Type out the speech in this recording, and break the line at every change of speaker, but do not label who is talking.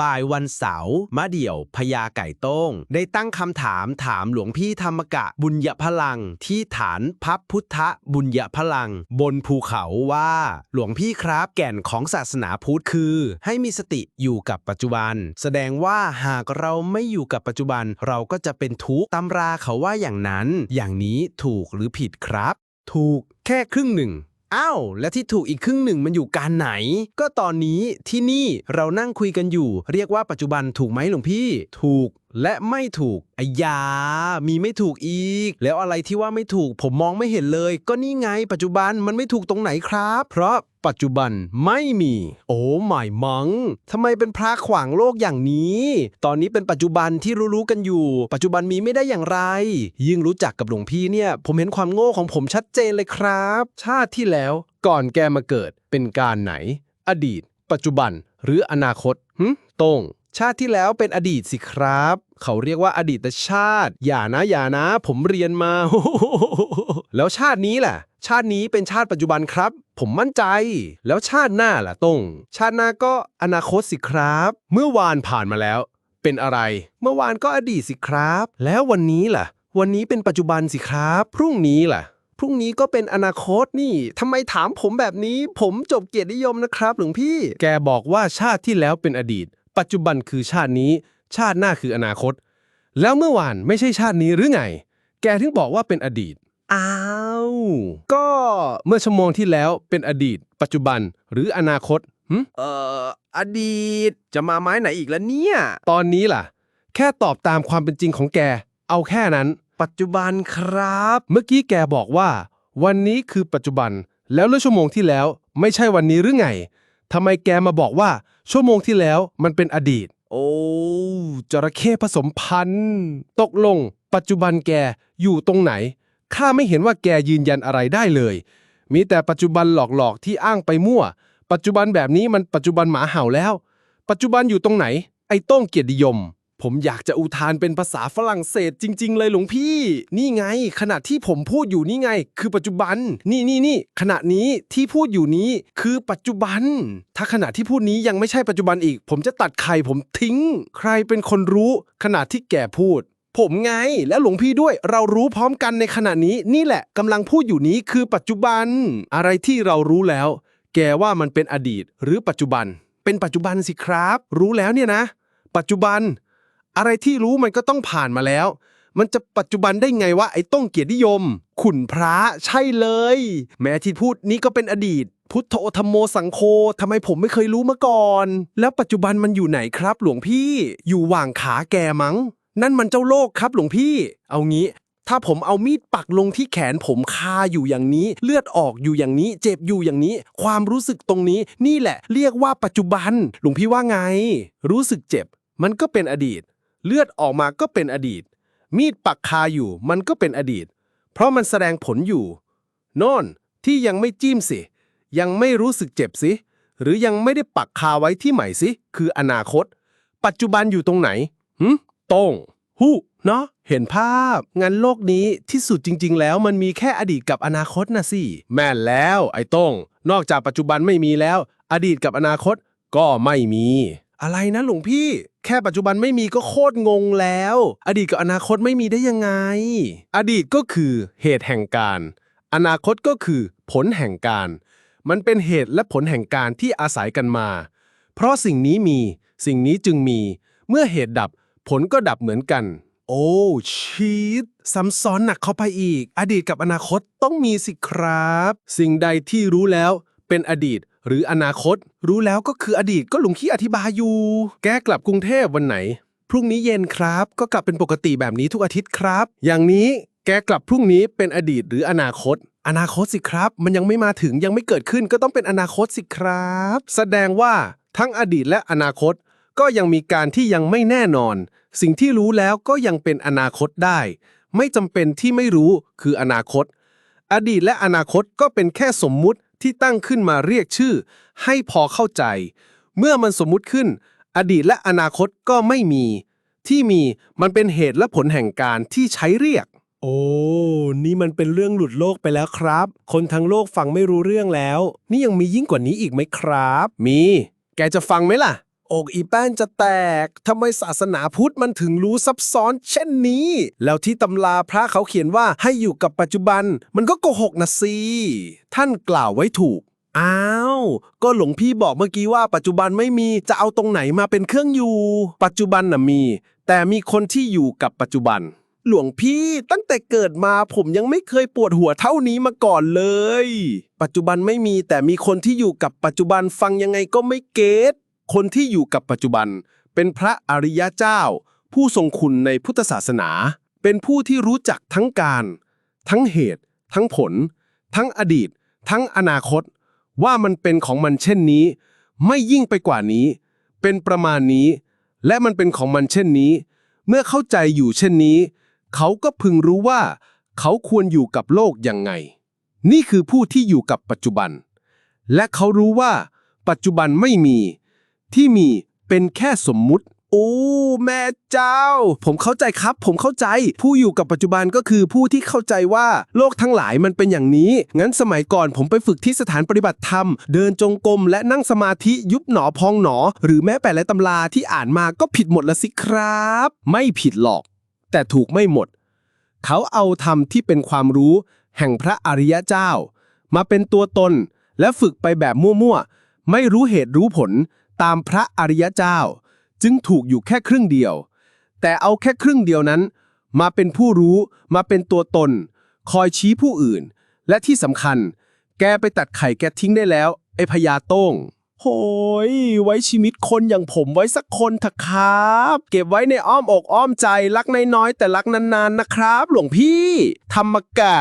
บ่ายวันเสาร์มะเดี่ยวพญาไก่ต้ง ได้ตั้งคำถามถามหลวงพี่ธรรมกะบุญยพลัง ที่ฐานพับพุทธบุญยพลัง บนภูเขาว่า หลวงพี่ครับ แก่นของศาสนาพุทธคือ ให้มีสติอยู่กับปัจจุบัน แสดงว่าหากเราไม่อยู่กับปัจจุบัน เราก็จะเป็นทุกข์ตำราเขาว่าอย่างนั้น อย่างนี้ถูกหรือผิดครับ ถูกแค่ครึ่งหนึ่ง อ้าว และที่ถูกอีกครึ่งหนึ่งมันอยู่การไหน ก็ตอนนี้ที่นี่เรานั่งคุยกันอยู่ เรียกว่าปัจจุบันถูกไหมหลวงพี่ ถูก และไม่ถูกอ้ยา มีไม่ถูกอีก แล้วอะไรที่ว่าไม่ถูกผมมองไม่เห็นเลย ก็นี่ไงปัจจุบันมันไม่ถูกตรงไหนครับ เพราะปัจจุบันไม่มี โอ้ไม่มังทำไมเป็นพระขวางโลกอย่างนี้ ตอนนี้เป็นปัจจุบันที่รู้ๆกันอยู่ ปัจจุบันมีไม่ได้อย่างไร ยิ่งรู้จักกับหลวงพี่เนี่ย ผมเห็นความโง่ของผมชัดเจนเลยครับ
ชาติที่แล้วก่อนแกมาเกิดเป็นการไหน อดีต ปัจจุบันหรืออนาคตหึโต้ง
ชาติที่แล้วเป็นอดีตสิครับ เขาเรียกว่าอดีตชาติ อย่านะอย่านะ ผมเรียนมา แล้วชาตินี้แหละชาตินี้เป็นชาติปัจจุบันครับ ผมมั่นใจ แล้วชาติหน้าล่ะต้งชาติหน้าก็อนาคตสิครับ
เมื่อวานผ่านมาแล้ว เป็นอะไร
เมื่อวานก็อดีตสิครับ แล้ววันนี้ล่ะ วันนี้เป็นปัจจุบันสิครับ
พรุ่งนี้ล่ะ
พรุ่งนี้ก็เป็นอนาคตนี่ทำไมถามผมแบบนี้ ผมจบเกียรตินิยมนะครับหลวงพี่
แกบอกว่าชาติที่แล้วเป็นอดีต ปัจจุบันคือชาตินี้ ชาติหน้าคืออนาคต แล้วเมื่อวานไม่ใช่ชาตินี้หรือไง แกถึงบอกว่าเป็นอดีต
อ้าว
ก็เมื่อชั่วโมงที่แล้วเป็นอดีต ปัจจุบันหรืออนาคตหึ
เอ่อ อดีตจะมาไม้ไหนอีกแล้วเนี่ย
ตอนนี้ล่ะ แค่ตอบตามความเป็นจริงของแก เอาแค่นั้น
ปัจจุบันครับ
เมื่อกี้แกบอกว่า วันนี้คือปัจจุบัน แล้วเมื่อชั่วโมงที่แล้ว ไม่ใช่วันนี้หรือไง ทำไมแกมาบอกว่า ชั่วโมงที่แล้วมันเป็นอดีต
โอ้
จระเข้ผสมพันธุ์ ตกลง ปัจจุบันแกอยู่ตรงไหน ข้าไม่เห็นว่าแกยืนยันอะไรได้เลย มีแต่ปัจจุบันหลอกๆที่อ้างไปมั่ว ปัจจุบันแบบนี้มันปัจจุบันหมาเห่าแล้ว ปัจจุบันอยู่ตรงไหน ไอ้โต้งเกียรตินิยม
ผมอยากจะอุทานเป็นภาษาฝรั่งเศสจริง ๆ เลยหลวงพี่ นี่ไง ขณะที่ผมพูดอยู่นี่ไง คือปัจจุบัน นี่นี่นี่ขณะนี้ที่พูดอยู่นี้คือปัจจุบัน ถ้าขณะที่พูดนี้ยังไม่ใช่ปัจจุบันอีก ผมจะตัดไข่ผมทิ้ง
ใครเป็นคนรู้ ขณะที่แกพูด
ผมไงและหลวงพี่ด้วยเรารู้พร้อมกันในขณะนี้ นี่แหละกำลังพูดอยู่นี้คือปัจจุบัน
อะไรที่เรารู้แล้ว แกว่ามันเป็นอดีต หรือปัจจุบัน
เป็นปัจจุบันสิครับ รู้แล้วเนี่ยนะ ปัจจุบัน อะไรที่รู้มันก็ต้องผ่านมาแล้ว มันจะปัจจุบันได้ไงวะไอ้ต้องเกียรตินิยม ขุนพระใช่เลย แม้ที่พูดนี้ก็เป็นอดีต พุทโธธรรมโมสังโฆทำไมผมไม่เคยรู้มาก่อน แล้วปัจจุบันมันอยู่ไหนครับ หลวงพี่ อยู่หว่างขาแกมั้ง นั่นมันเจ้าโลกครับหลวงพี่ เอางี้ถ้าผมเอามีดปักลงที่แขนผมคาอยู่อย่างนี้ เลือดออกอยู่อย่างนี้ เจ็บอยู่อย่างนี้ ความรู้สึกตรงนี้ นี่แหละ เรียกว่าปัจจุบัน หลวงพี่ว่าไง รู้สึกเจ็บ มันก็เป็นอดีต เลือดออกมาก็เป็นอดีต มีดปักคาอยู่มันก็เป็นอดีต เพราะมันแสดงผลอยู่น่นที่ยังไม่จิ้มสิ ยังไม่รู้สึกเจ็บสิ หรือยังไม่ได้ปักคาไว้ที่ใหม่สิ คืออนาคต ปัจจุบันอยู่ตรงไหนหึตรงหูเนาะเห็นภาพ งั้นโลกนี้ที่สุดจริง ๆ แล้วมันมีแค่อดีตกับอนาคตนะสิ
แม่นแล้วไอ้โต้ง นอกจากปัจจุบันไม่มีแล้ว อดีตกับอนาคตก็ไม่มี
อะไรนะหลวงพี่ แค่ปัจจุบันไม่มีก็โคตรงงแล้ว อดีตกับอนาคตไม่มีได้ยังไง
อดีตก็คือเหตุแห่งการ อนาคตก็คือผลแห่งการ มันเป็นเหตุและผลแห่งการที่อาศัยกันมา เพราะสิ่งนี้มี สิ่งนี้จึงมี เมื่อเหตุดับ ผลก็ดับเหมือนกัน
โอ้ชีตซ้ำซ้อนหนักเข้าไปอีก อดีตกับอนาคตต้องมีสิครับ
สิ่งใดที่รู้แล้ว เป็นอดีต หรืออนาคต
รู้แล้วก็คืออดีตก็หลวงพี่อธิบายอยู่
แกกลับกรุงเทพวันไหน
พรุ่งนี้เย็นครับ ก็กลับเป็นปกติแบบนี้ทุกอาทิตย์ครับ
อย่างนี้แกกลับพรุ่งนี้เป็นอดีตหรืออนาคต
อนาคตสิครับ มันยังไม่มาถึงยังไม่เกิดขึ้นก็ต้องเป็นอนาคตสิครับ
แสดงว่าทั้งอดีตและอนาคต ก็ยังมีการที่ยังไม่แน่นอน สิ่งที่รู้แล้วก็ยังเป็นอนาคตได้ ไม่จำเป็นที่ไม่รู้คืออนาคต อดีตและอนาคตก็เป็นแค่สมมุติ ที่ตั้งขึ้นมาเรียกชื่อ ให้พอเข้าใจ เมื่อมันสมมุติขึ้น อดีตและอนาคตก็ไม่มี ที่มีมันเป็นเหตุและผลแห่งการที่ใช้เรียก
โอ้ นี่มันเป็นเรื่องหลุดโลกไปแล้วครับ คนทั้งโลกฟังไม่รู้เรื่องแล้ว นี่ยังมียิ่งกว่านี้อีกไหมครับ
มี แกจะฟังไหมล่ะ อกอีแป้นจะแตกทำไมศาสนาพุทธมันถึงรู้ซับซ้อนเช่นนี้ แล้วที่ตำราพระเขาเขียนว่าให้อยู่กับปัจจุบัน มันก็โกหกนะสิท่านกล่าวไว้ถูก อ้าว ก็หลวงพี่บอกเมื่อกี้ว่าปัจจุบันไม่มีจะเอาตรงไหนมาเป็นเครื่องอยู่ ปัจจุบันน่ะมี แต่มีคนที่อยู่กับปัจจุบัน หลวงพี่ตั้งแต่เกิดมาผมยังไม่เคยปวดหัวเท่านี้มาก่อนเลย ปัจจุบันไม่มีแต่มีคนที่อยู่กับปัจจุบันฟังยังไงก็ไม่เก็ต คนที่อยู่กับปัจจุบัน เป็นพระอริยะเจ้า ผู้ทรงคุณในพุทธศาสนา เป็นผู้ที่รู้จักทั้งการ ทั้งเหตุ ทั้งผล ทั้งอดีต ทั้งอนาคต ว่ามันเป็นของมันเช่นนี้ ไม่ยิ่งไปกว่านี้ เป็นประมาณนี้ และมันเป็นของมันเช่นนี้ เมื่อเข้าใจอยู่เช่นนี้ เขาก็พึงรู้ว่า เขาควรอยู่กับโลกยังไง นี่คือผู้ที่อยู่กับปัจจุบัน และเขารู้ว่า ปัจจุบันไม่มี ที่มีเป็นแค่สมมุติ โอ้ แม่เจ้า ผมเข้าใจครับ ผมเข้าใจ ผู้อยู่กับปัจจุบันก็คือผู้ที่เข้าใจว่า โลกทั้งหลายมันเป็นอย่างนี้ งั้นสมัยก่อนผมไปฝึกที่สถานปฏิบัติธรรม เดินจงกรมและนั่งสมาธิยุบหนอพองหนอ หรือแม้แต่และตำราที่อ่านมาก็ผิดหมดละสิครับ ไม่ผิดหรอก แต่ถูกไม่หมด เขาเอาธรรมที่เป็นความรู้ แห่งพระอริยเจ้า มาเป็นตัวตน และฝึกไปแบบมั่วๆไม่รู้เหตุรู้ผล ตามพระอริยเจ้า จึงถูกอยู่แค่ครึ่งเดียว แต่เอาแค่ครึ่งเดียวนั้น มาเป็นผู้รู้มาเป็นตัวตน คอยชี้ผู้อื่น และที่สำคัญ แกไปตัดไข่แกทิ้งได้แล้ว ไอพญาโต้งโหยไว้ชีวิตคนอย่างผมไว้สักคนเถอะครับ เก็บไว้ในอ้อมอกอ้อมใจรักน้อยๆแต่รักนานๆนะครับ หลวงพี่ ธรรมกะ